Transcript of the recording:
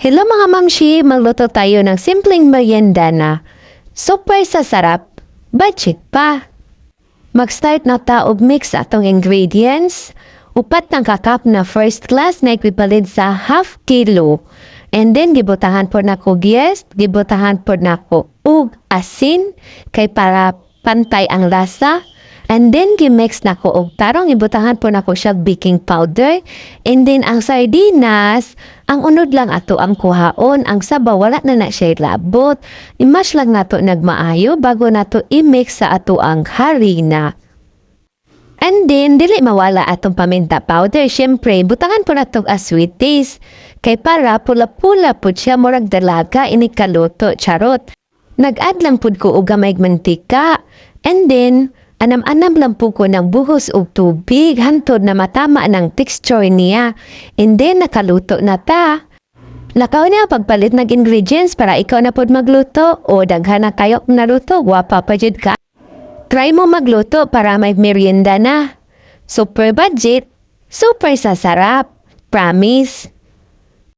Hello mga mamshi, magluto tayo ng simpleng merienda na super sa sarap, budget pa. Mag-start na ta og mix atong ingredients. Upat ng kakap na first class na equivalent sa half kilo. And then gibutahan po na ko yes, gibutahan po na ko ug asin kay para pantay ang lasa. And then gimix na ko og tarong ibutahan po na ko siya baking powder. And then ang sardinas, ang unod lang ato ang kuhaon, ang sabaw wala na na siya labot. Imas lang nato nagmaayo bago nato i-mix sa ato ang harina. And then, dili mawala atong paminta powder. Siyempre, butangan po natong a sweet taste. Kay para pula-pula po siya murag dalaga ini kaluto, charot. Nag-add lang pud ko og gamay mantika. And then, anam-anam lang po ko ng buhos og tubig hantod na matama ng texture niya. And then, nakaluto na ta. Lakaw na pagpalit ng ingredients para ikaw na pod magluto o daghan na kayo naluto, gwapa pa jud ka. Try mo magluto para may merienda na. Super budget, super sasarap. Promise.